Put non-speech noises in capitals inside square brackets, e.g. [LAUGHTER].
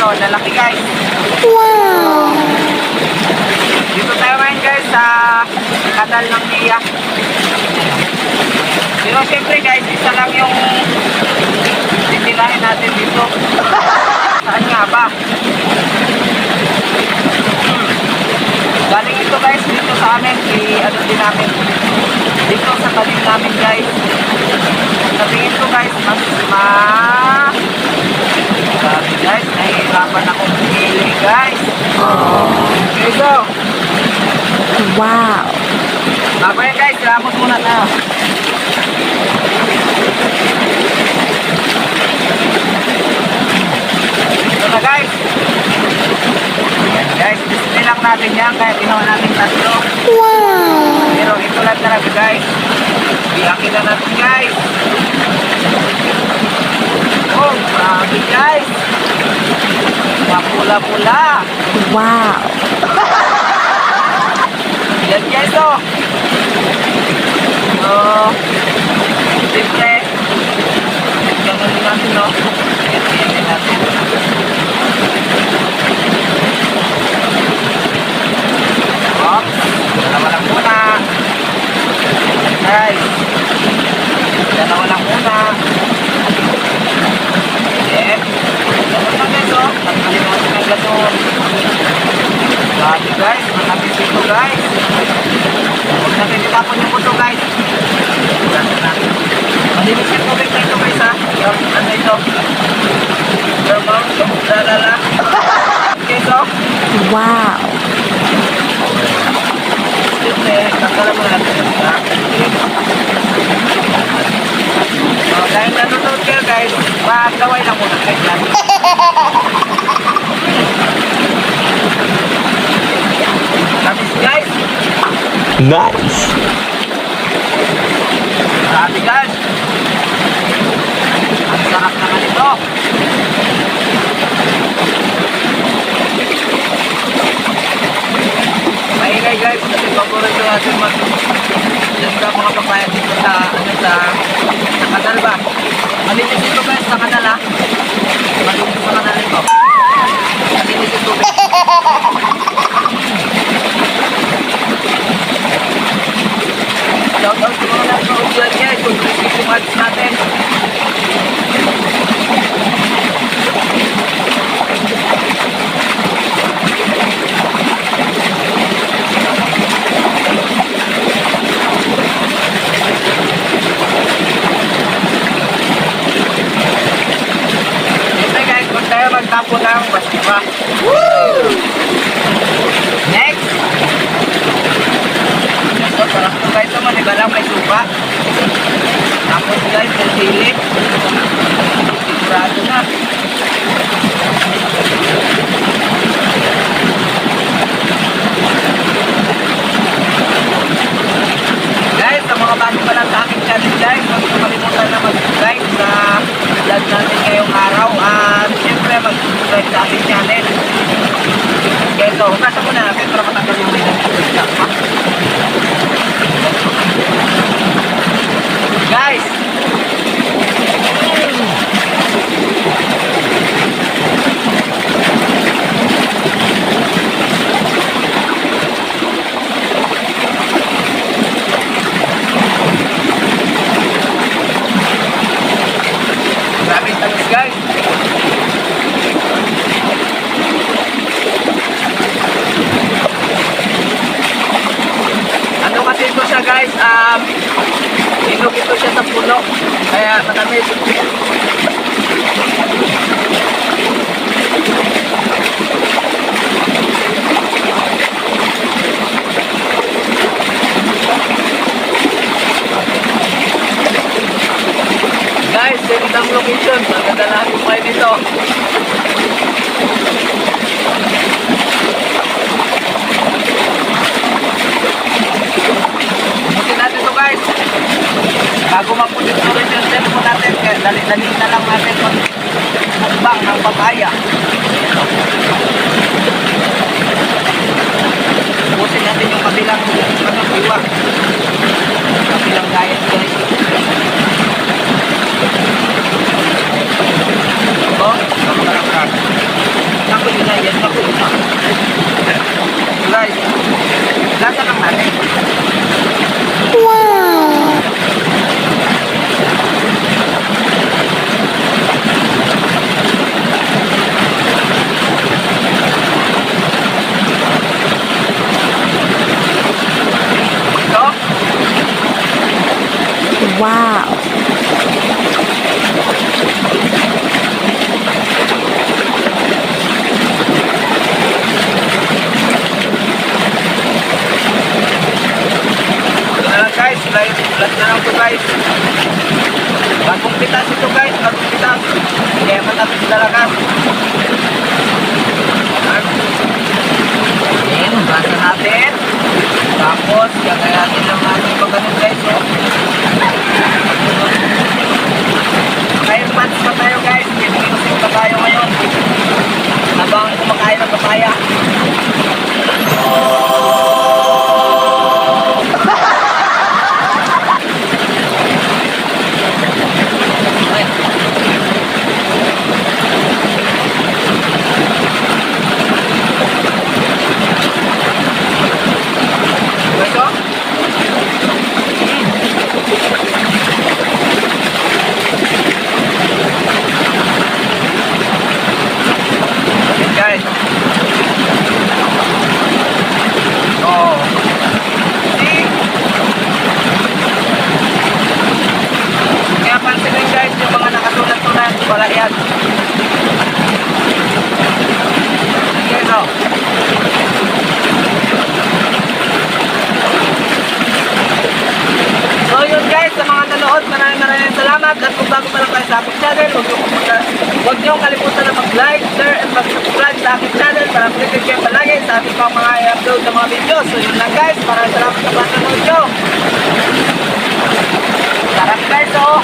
ito, lalaki guys. Wow! Dito tayo ngayon guys sa kanal ng Nia. Pero siyempre guys, isa lang yung titirahin natin dito. [LAUGHS] Saan nga ba? Hmm. Galing ito guys dito sa amin, i ano din namin. Dito sa talim namin guys. Sa tingin ko guys, mas ma... Grabe guys, nahihirapan akong pumili guys. Okay, so, Wow! Yan guys, lamot muna tayo. Ito na guys. Yan guys, display lang natin yan kaya ginawa natin tatlo. Wow! Pero ito lang talaga guys. Iyakin na natin guys. Oh, grabe guys. Mapula-pula. Wow! Guys oh. So, siyempre, Nice. Magtapo ng basiba. Next! So, sarap to guys naman, iba lang may supa. Tapos guys, may sili. Sigurado na. Guys, sa mga bago pa lang sa aking channel guys, huwag niyo kalimutan na mag-subscribe sa vlog natin ngayong araw. At syempre, mag-subscribe sa aking channel. Okay, so, hugasan muna natin para matanggal yung may nagsisigap Guys! Grabe tamis guys! Ano kasi ito siya guys, um, Inog ito siya sa puno. Kaya matamis. Buti natin to guys. Bago mapulit ulit yung cellphone natin, dali-dali na lang natin mag mukbang ng papaya. Bisaya. sa aking channel para updated kayo palagi sa ating pang mga i-upload ng mga video. So yun lang guys, para maraming salamat sa panonood nyo. Sarap guys oh!